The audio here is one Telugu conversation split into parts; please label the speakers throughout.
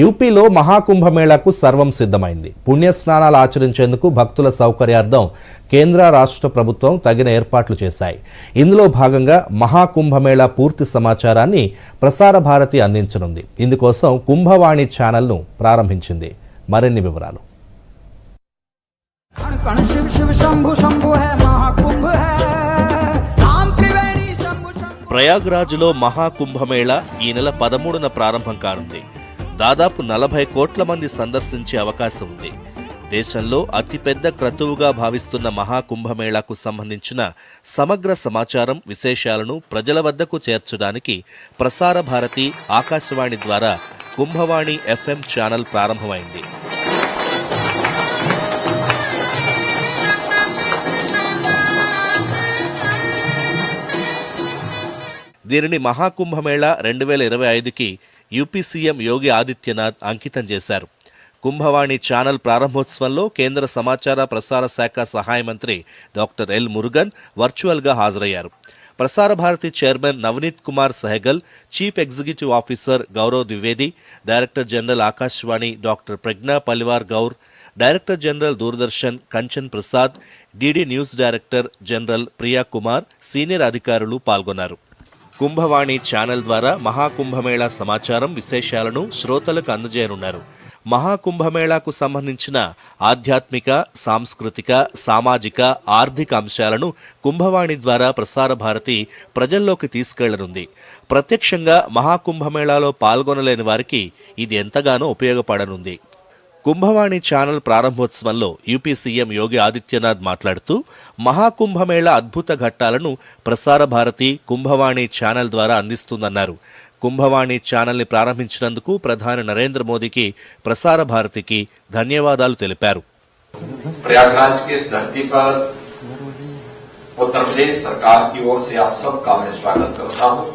Speaker 1: యూపీలో మహాకుంభమేళాకు సర్వం సిద్ధమైంది. పుణ్యస్నానాలు ఆచరించేందుకు భక్తుల సౌకర్యార్థం కేంద్ర రాష్ట్ర ప్రభుత్వం తగిన ఏర్పాట్లు చేశాయి. ఇందులో భాగంగా మహాకుంభమేళా పూర్తి సమాచారాన్ని ప్రసార భారతి అందించనుంది. ఇందుకోసం కుంభవాణి ఛానల్ను ప్రారంభించింది. మరిన్ని వివరాలు. ప్రయాగ్రాజ్లో మహాకుంభమేళ ఈ నెల పదమూడున ప్రారంభం కానుంది. దాదాపు నలభై కోట్ల మంది సందర్శించే అవకాశం ఉంది. దేశంలో అతిపెద్ద క్రతువుగా భావిస్తున్న మహాకుంభమేళాకు సంబంధించిన సమగ్ర సమాచారం విశేషాలను ప్రజల వద్దకు చేర్చడానికి ప్రసార భారతి ఆకాశవాణి ద్వారా కుంభవాణి ఎఫ్ఎం ఛానల్ ప్రారంభమైంది. దీనిని మహాకుంభమేళా రెండు వేల ఇరవై ఐదుకి యూపీ సీఎం యోగి ఆదిత్యనాథ్ అంకితం చేశారు. కుంభవాణి ఛానల్ ప్రారంభోత్సవంలో కేంద్ర సమాచార ప్రసార శాఖ సహాయ మంత్రి డాక్టర్ ఎల్ మురుగన్ వర్చువల్గా హాజరయ్యారు. Prasar Bharati chairman Navneet Kumar Sehgal chief executive officer Gaurav Dwivedi director general Akashvani doctor Pragya Paliwal Gaur director general Doordarshan Kanchan Prasad DD news director general Priya Kumar senior అధికారులు పాల్గొన్నారు. కుంభవాణి ఛానల్ ద్వారా మహాకుంభమేళా సమాచారం విశేషాలను శ్రోతలకు అందజేయనున్నారు. మహాకుంభమేళాకు సంబంధించిన ఆధ్యాత్మిక సాంస్కృతిక సామాజిక ఆర్థిక అంశాలను కుంభవాణి ద్వారా ప్రసార భారతి ప్రజల్లోకి తీసుకెళ్ళనుంది. ప్రత్యక్షంగా మహాకుంభమేళాలో పాల్గొనలేని వారికి ఇది ఎంతగానో ఉపయోగపడనుంది. కుంభవాణి ఛానల్ ప్రారంభోత్సవంలో యూపీ సీఎం యోగి ఆదిత్యనాథ్ మాట్లాడుతూ మహాకుంభమేళా అద్భుత ఘట్టాలను ప్రసార భారతి కుంభవాణి ఛానల్ ద్వారా అందిస్తుందన్నారు కుంభవాణి ఛానల్ని ప్రారంభించినందుకు ప్రధాని నరేంద్ర మోదీకి ప్రసార భారతికి ధన్యవాదాలు తెలిపారు
Speaker 2: प्रयागराज की इस धरती पर उत्तर प्रदेश सरकार की ओर से आप सबका मैं स्वागत करता हूं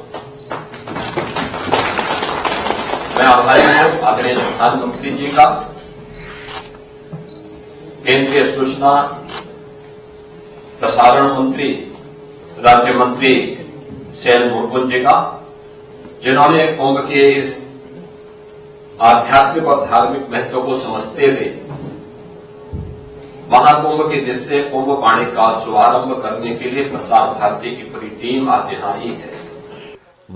Speaker 2: मैं आभारी हूं आदरणीय प्रधानमंत्री जी का केंद्रीय सूचना, प्रसारण मंत्री, राज्य मंत्री सेल मुर्मुन जी का, जिन्होंने कुंभ के इस आध्यात्मिक और धार्मिक महत्व को समझते हुए महाकुंभ के जिससे कुंभ पाणी का शुभारंभ करने के लिए प्रसार भारती की पूरी टीम आज यहाँ ही है।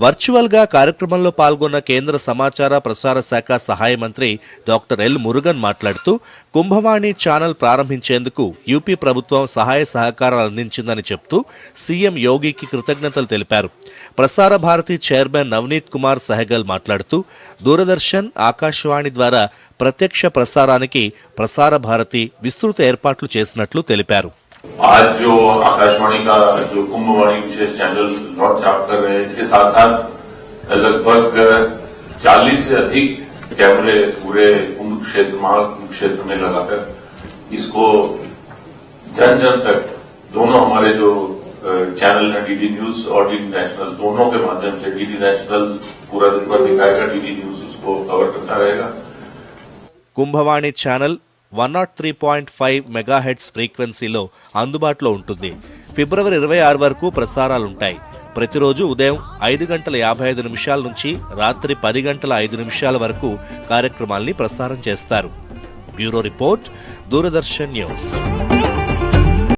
Speaker 1: వర్చువల్గా కార్యక్రమంలో పాల్గొన్న కేంద్ర సమాచార ప్రసార శాఖ సహాయ మంత్రి డాక్టర్ ఎల్ మురుగన్ మాట్లాడుతూ కుంభవాణి ఛానల్ ప్రారంభించేందుకు యూపీ ప్రభుత్వం సహాయ సహకారాలు అందించిందని చెప్తూ సీఎం యోగికి కృతజ్ఞతలు తెలిపారు. ప్రసార భారతి చైర్మన్ నవనీత్ కుమార్ సహగల్ మాట్లాడుతూ దూరదర్శన్ ఆకాశవాణి ద్వారా ప్రత్యక్ష ప్రసారానికి ప్రసార భారతి విస్తృత ఏర్పాట్లు చేసినట్లు తెలిపారు.
Speaker 3: आज जो आकाशवाणी का जो कुंभवाणी विशेष चैनल लॉन्च आप कर रहे हैं, इसके साथ साथ लगभग 40 से अधिक कैमरे पूरे कुंभ क्षेत्र महाकुंभ क्षेत्र में लगाकर इसको जन जन तक, दोनों हमारे जो चैनल है डीडी न्यूज़ और डीडी नेशनल दोनों के माध्यम से डीडी नेशनल पूरा दिन भर दिखाएगा डीडी न्यूज़ उसको कवर करता रहेगा।
Speaker 1: Kumbhvani channel one nought three point five megahertz ఫ్రీక్వెన్సీలో అందుబాటులో ఉంటుంది. ఫిబ్రవరి ఇరవై ఆరు వరకు ప్రసారాలుంటాయి. ప్రతిరోజు ఉదయం ఐదు గంటల యాభై ఐదు నిమిషాల నుంచి రాత్రి పది గంటల ఐదు నిమిషాల వరకు కార్యక్రమాల్ని ప్రసారం చేస్తారు. Bureau report Doordarshan news.